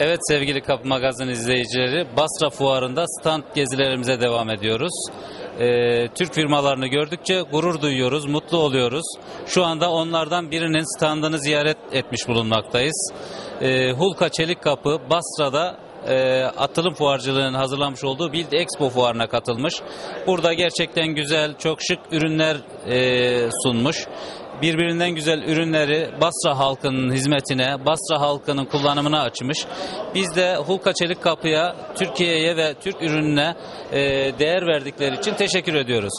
Evet sevgili Kapı Magazin izleyicileri, Basra Fuarı'nda stand gezilerimize devam ediyoruz. Ee, Türk firmalarını gördükçe gurur duyuyoruz, mutlu oluyoruz. Şu anda onlardan birinin standını ziyaret etmiş bulunmaktayız. Ee, Hulka Çelik Kapı Basra'da e, atılım fuarcılığının hazırlamış olduğu Build Expo fuarına katılmış. Burada gerçekten güzel, çok şık ürünler e, sunmuş. Birbirinden güzel ürünleri Basra halkının hizmetine, Basra halkının kullanımına açmış. Biz de Hulka Çelik Kapı'ya, Türkiye'ye ve Türk ürününe e, değer verdikleri için teşekkür ediyoruz.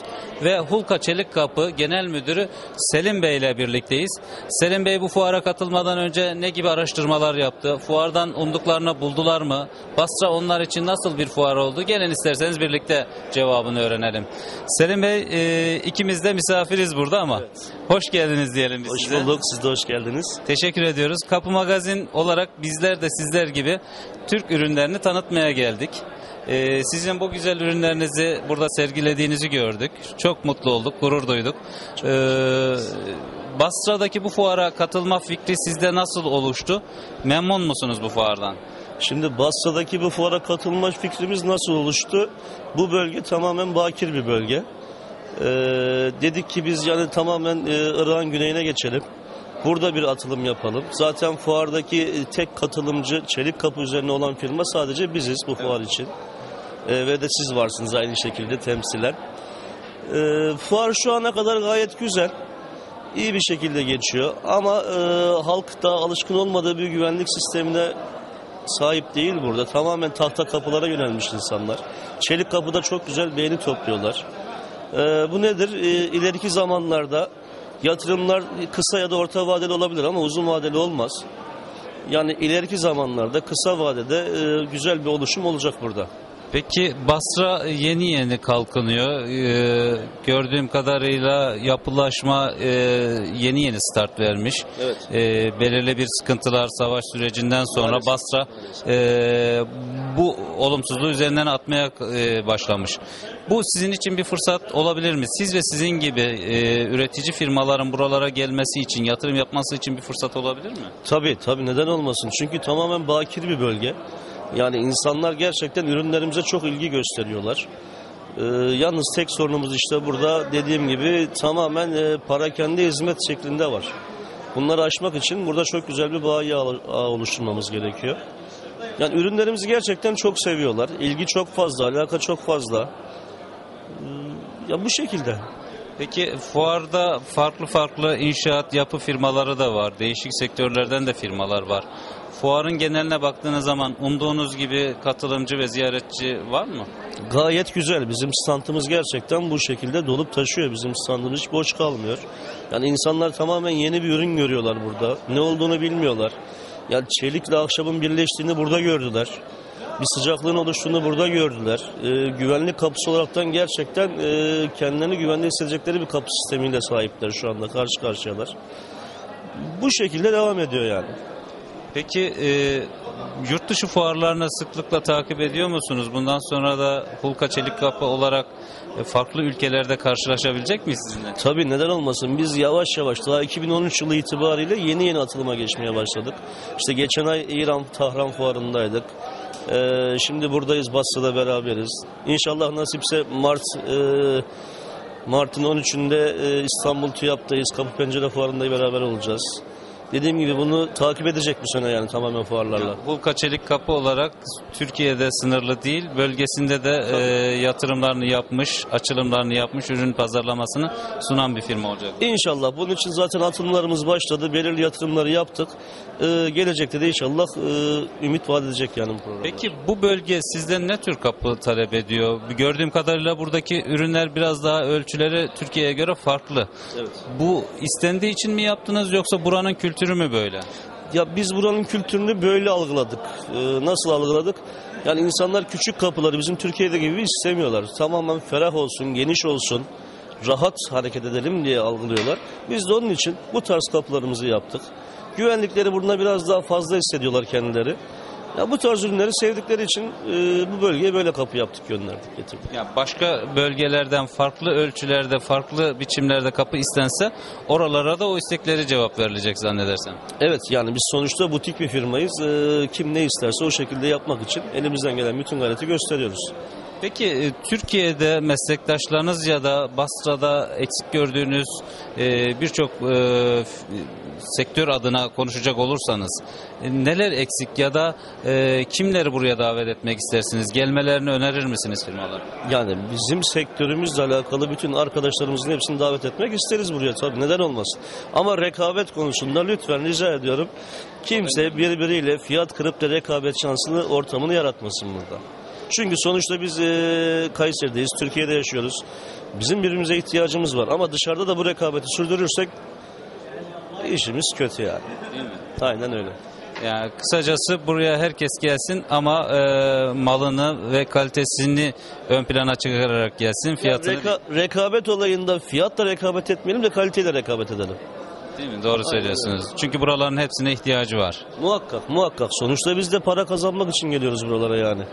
Ve Hulka Çelik Kapı Genel Müdürü Selim Bey ile birlikteyiz. Selim Bey bu fuara katılmadan önce ne gibi araştırmalar yaptı? Fuardan umduklarını buldular mı? Basra onlar için nasıl bir fuar oldu? Gelin isterseniz birlikte cevabını öğrenelim. Selim Bey e, ikimiz de misafiriz burada ama hoş geldiniz diyelim biz Hoş size. bulduk. Siz de hoş geldiniz. Teşekkür ediyoruz. Kapı Magazin olarak bizler de sizler gibi Türk ürünlerini tanıtmaya geldik. Ee, sizin bu güzel ürünlerinizi burada sergilediğinizi gördük. Çok mutlu olduk, gurur duyduk. Ee, Basra'daki bu fuara katılma fikri sizde nasıl oluştu? Memnun musunuz bu fuardan? Şimdi Basra'daki bu fuara katılma fikrimiz nasıl oluştu? Bu bölge tamamen bakir bir bölge. Ee, dedik ki biz yani tamamen e, Irak'ın güneyine geçelim. Burada bir atılım yapalım. Zaten fuardaki e, tek katılımcı çelik kapı üzerine olan firma sadece biziz bu fuar için. Ee, ve de siz varsınız aynı şekilde temsilen. Ee, fuar şu ana kadar gayet güzel. iyi bir şekilde geçiyor. Ama e, halk da alışkın olmadığı bir güvenlik sistemine sahip değil burada. Tamamen tahta kapılara yönelmiş insanlar. Çelik kapıda çok güzel beğeni topluyorlar. E, bu nedir? E, ileriki zamanlarda yatırımlar kısa ya da orta vadeli olabilir ama uzun vadeli olmaz. Yani ileriki zamanlarda kısa vadede e, güzel bir oluşum olacak burada. Peki Basra yeni yeni kalkınıyor. Ee, gördüğüm kadarıyla yapılaşma e, yeni yeni start vermiş. Evet. Ee, belirli bir sıkıntılar savaş sürecinden sonra Maalesef. Basra e, bu olumsuzluğu üzerinden atmaya e, başlamış. Bu sizin için bir fırsat olabilir mi? Siz ve sizin gibi e, üretici firmaların buralara gelmesi için, yatırım yapması için bir fırsat olabilir mi? Tabii tabii neden olmasın? Çünkü tamamen bakir bir bölge. Yani insanlar gerçekten ürünlerimize çok ilgi gösteriyorlar. Ee, yalnız tek sorunumuz işte burada dediğim gibi tamamen e, para kendi hizmet şeklinde var. Bunları aşmak için burada çok güzel bir bayi ağı oluşturmamız gerekiyor. Yani ürünlerimizi gerçekten çok seviyorlar. İlgi çok fazla, alaka çok fazla. Ee, Ya bu şekilde. Peki fuarda farklı farklı inşaat yapı firmaları da var. Değişik sektörlerden de firmalar var. Fuarın geneline baktığınız zaman umduğunuz gibi katılımcı ve ziyaretçi var mı? Gayet güzel. Bizim standımız gerçekten bu şekilde dolup taşıyor. Bizim standımız hiç boş kalmıyor. Yani insanlar tamamen yeni bir ürün görüyorlar burada. Ne olduğunu bilmiyorlar. Yani çelikle ahşabın birleştiğini burada gördüler. Bir sıcaklığın oluştuğunu burada gördüler. Ee, güvenlik kapısı olaraktan gerçekten e, kendilerini güvende hissedecekleri bir kapı sistemiyle sahipler şu anda. Karşı karşıyalar. Bu şekilde devam ediyor yani. Peki e, yurt dışı fuarlarını sıklıkla takip ediyor musunuz? Bundan sonra da Hulka Çelik Kapı olarak e, farklı ülkelerde karşılaşabilecek miyiz sizinle? Tabii neden olmasın. Biz yavaş yavaş daha 2013 yılı itibariyle yeni yeni atılıma geçmeye başladık. İşte geçen ay İran Tahran fuarındaydık. Ee, şimdi buradayız Basra'da beraberiz. İnşallah nasipse Mart e, Mart'ın 13'ünde e, İstanbul TÜYAP'tayız. Kapı Pencere Fuarı'nda beraber olacağız. Dediğim gibi bunu takip edecek bu sene yani tamamen fuarlarla. Hulka Çelik Kapı olarak Türkiye'de sınırlı değil, bölgesinde de e, yatırımlarını yapmış, açılımlarını yapmış, ürün pazarlamasını sunan bir firma olacak. İnşallah. Bunun için zaten atılımlarımız başladı. Belirli yatırımları yaptık. Ee, gelecekte de inşallah e, ümit vaat edecek yani bu program. Peki bu bölge sizden ne tür kapı talep ediyor? Gördüğüm kadarıyla buradaki ürünler biraz daha ölçüleri Türkiye'ye göre farklı. Evet. Bu istendiği için mi yaptınız yoksa buranın kültürü mü böyle? Ya biz buranın kültürünü böyle algıladık. Ee, nasıl algıladık? Yani insanlar küçük kapıları bizim Türkiye'de gibi istemiyorlar. Tamamen ferah olsun, geniş olsun, rahat hareket edelim diye algılıyorlar. Biz de onun için bu tarz kapılarımızı yaptık. Güvenlikleri burada biraz daha fazla hissediyorlar kendileri. Ya bu tarz ürünleri sevdikleri için e, bu bölgeye böyle kapı yaptık, gönderdik, getirdik. Ya başka bölgelerden farklı ölçülerde, farklı biçimlerde kapı istense oralara da o istekleri cevap verilecek zannedersem. Evet yani biz sonuçta butik bir firmayız. E, kim ne isterse o şekilde yapmak için elimizden gelen bütün gayreti gösteriyoruz. Peki e, Türkiye'de meslektaşlarınız ya da Basra'da eksik gördüğünüz e, birçok e, sektör adına konuşacak olursanız neler eksik ya da kimleri buraya davet etmek istersiniz? Gelmelerini önerir misiniz firmalara? Yani bizim sektörümüzle alakalı bütün arkadaşlarımızın hepsini davet etmek isteriz buraya tabii neden olmasın. Ama rekabet konusunda lütfen rica ediyorum kimse birbiriyle fiyat kırıp da rekabet şansını ortamını yaratmasın burada. Çünkü sonuçta biz e, Kayseri'deyiz, Türkiye'de yaşıyoruz. Bizim birbirimize ihtiyacımız var ama dışarıda da bu rekabeti sürdürürsek işimiz kötü yani. Aynen öyle. Yani kısacası buraya herkes gelsin ama e, malını ve kalitesini ön plana çıkararak gelsin. Fiyatını Reka- rekabet olayında fiyatla rekabet etmeyelim de kaliteyle rekabet edelim. değil mi? Doğru söylüyorsunuz. Çünkü buraların hepsine ihtiyacı var. Muhakkak, muhakkak. Sonuçta biz de para kazanmak için geliyoruz buralara yani.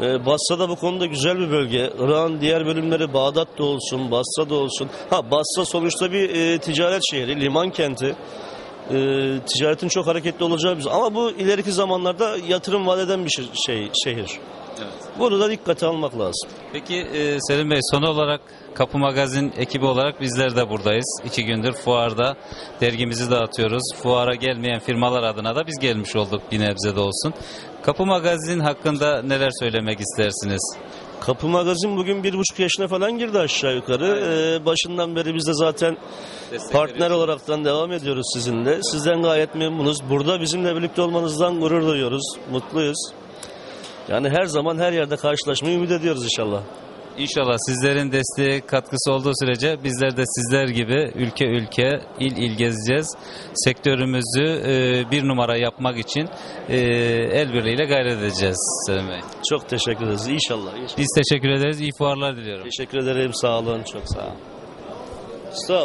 Ee, Basra da bu konuda güzel bir bölge. Irak'ın diğer bölümleri Bağdat'ta olsun, Basra'da olsun. Ha Basra sonuçta bir e, ticaret şehri, liman kenti. E, ticaretin çok hareketli olacağı bir ama bu ileriki zamanlarda yatırım vaat eden bir şey, şey şehir. Bunu da dikkate almak lazım. Peki e, Selim Bey son olarak Kapı Magazin ekibi olarak bizler de buradayız. İki gündür fuarda dergimizi dağıtıyoruz. Fuara gelmeyen firmalar adına da biz gelmiş olduk bir nebze de olsun. Kapı Magazin hakkında neler söylemek istersiniz? Kapı Magazin bugün bir buçuk yaşına falan girdi aşağı yukarı. Ee, başından beri biz de zaten partner olaraktan devam ediyoruz sizinle. Sizden gayet memnunuz. Burada bizimle birlikte olmanızdan gurur duyuyoruz. Mutluyuz. Yani her zaman her yerde karşılaşmayı ümit ediyoruz inşallah. İnşallah sizlerin desteği katkısı olduğu sürece bizler de sizler gibi ülke ülke il il gezeceğiz. Sektörümüzü e, bir numara yapmak için e, el birliğiyle gayret edeceğiz Selim Bey. Çok teşekkür ederiz. İnşallah. inşallah. Biz teşekkür ederiz. İyi fuarlar diliyorum. Teşekkür ederim. Sağ olun. Çok sağ olun. Stop.